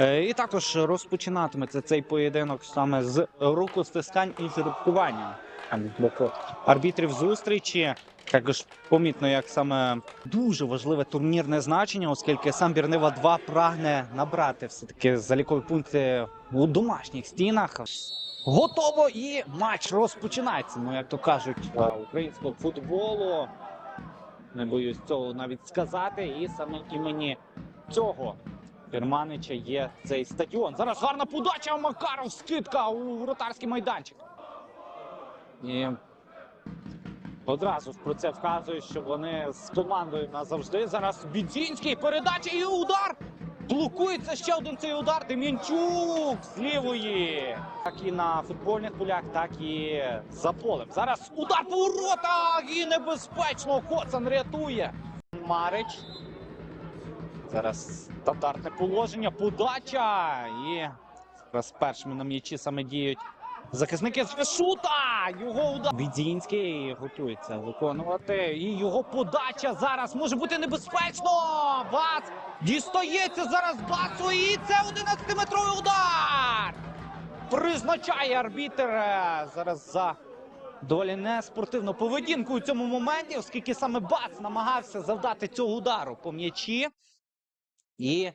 Е, І також розпочинатиметься цей поєдинок саме з рукостискань і жеребкування арбітрів зустрічі. Також помітно, як саме дуже важливе турнірне значення, оскільки сам Бірнива 2 прагне набрати все-таки залікові пункти у домашніх стінах. Готово і матч розпочинається. Ну, як то кажуть, е, українського футболу. Не боюсь цього навіть сказати. І саме імені цього Фірманича є цей стадіон. Зараз гарна подача Макаров, скидка у воротарський майданчик. І одразу ж про це вказує, що вони з командою назавжди. Зараз Бідзінський, передача і удар. Блокується ще один цей удар. Дем'янчук з лівої. Так і на футбольних полях, так і за полем. Зараз удар по воротах і небезпечно. Коцан рятує. Марич. Зараз стандартне положення, подача. І зараз першими на м'ячі саме діють захисники з шута. Його удар. Відзінський готується виконувати. І його подача зараз може бути небезпечно. Бац! Дістається зараз Бацу. І це 11-метровий удар. Призначає арбітер е, зараз за доволі неспортивну поведінку у цьому моменті, оскільки саме Бац намагався завдати цього удару по м'ячі. І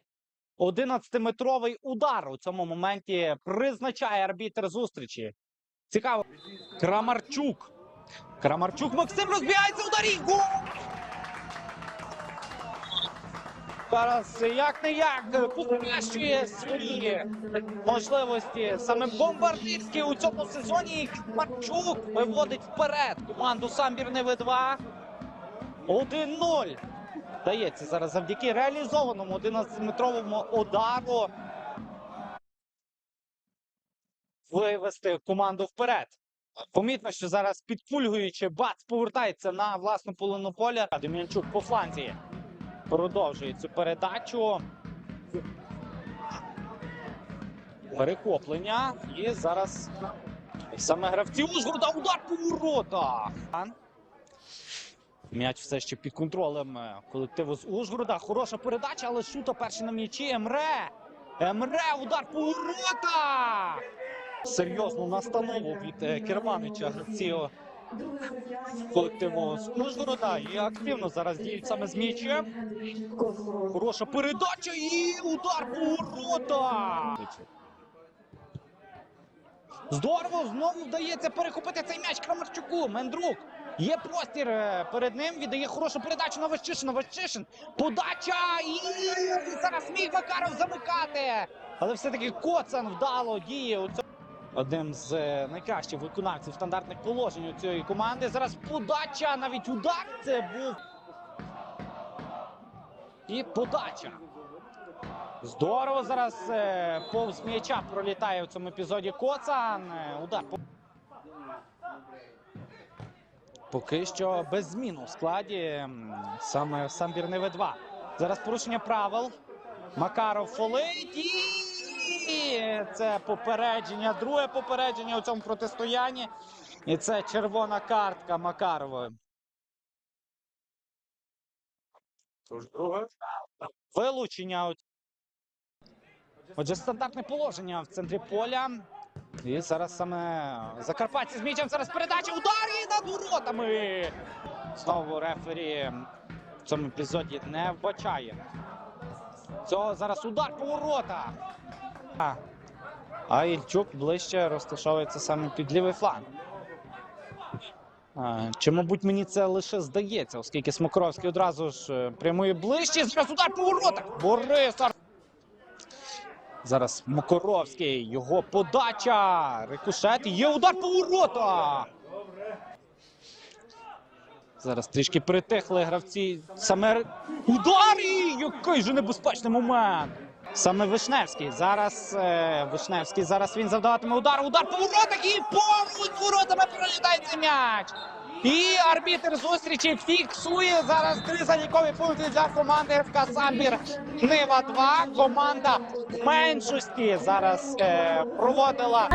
11-метровий удар у цьому моменті призначає арбітр зустрічі. Цікаво. Крамарчук. Крамарчук Максим розбігається ударі. Гол! Зараз як не як покращує свої можливості. Саме бомбардирські у цьому сезоні. Крамарчук виводить вперед команду Самбір Неви 2. 1-0. Дається зараз завдяки реалізованому 11-метровому удару вивести команду вперед. Помітно, що зараз підкульгуючи, бац повертається на власну половину поля. Дем'янчук по фланзі продовжує цю передачу. Перехоплення. І зараз саме гравці Ужгорода удар по воротах. М'яч все ще під контролем е, колективу з Ужгорода. Хороша передача, але шута перший на м'ячі. Емре. Емре, удар по воротах! Серйозну настанову від е, Керманича гравців колективу з Ужгорода. І активно зараз діють саме з м'ячем. Хороша передача і удар по воротах! Здорово, знову вдається перехопити цей м'яч Крамарчуку. Мендрук. Є простір е, перед ним. Віддає хорошу передачу на Ващишина. Ващишин. Подача! І зараз міг Макаров замикати. Але все-таки Коцан вдало діє. Одним з е, найкращих виконавців стандартних положень у цієї команди. Зараз подача, навіть удар це був. І подача. Здорово зараз е, повз м'яча пролітає в цьому епізоді Коцан. Удар. По- Поки що без змін у складі саме Самбір Неве 2. Зараз порушення правил. Макаров фолить і це попередження. Друге попередження у цьому протистоянні. І це червона картка Макарова. Вилучення. Отже, стандартне положення в центрі поля. І зараз саме Закарпатці з м'ячем. Зараз передача. Удар і над воротами. Знову рефері в цьому епізоді не вбачає. Цього зараз удар по воротах. А, Ільчук ближче розташовується саме під лівий фланг. Чи, мабуть, мені це лише здається, оскільки Смокровський одразу ж е, прямує ближче. Зараз удар по воротах. Борис Ар- Зараз Макоровський, його подача. Рикошет. Є удар по воротах. Зараз трішки притихли гравці. Саме удар! І який же небезпечний момент. Саме Вишневський. Зараз е, Вишневський. Зараз він завдаватиме удар. Удар по воротах і поруч воротами пролітає м'яч. І арбітер зустрічі фіксує зараз три залікові пункти для команди ФК Самбір Нива 2 Команда меншості зараз е, проводила.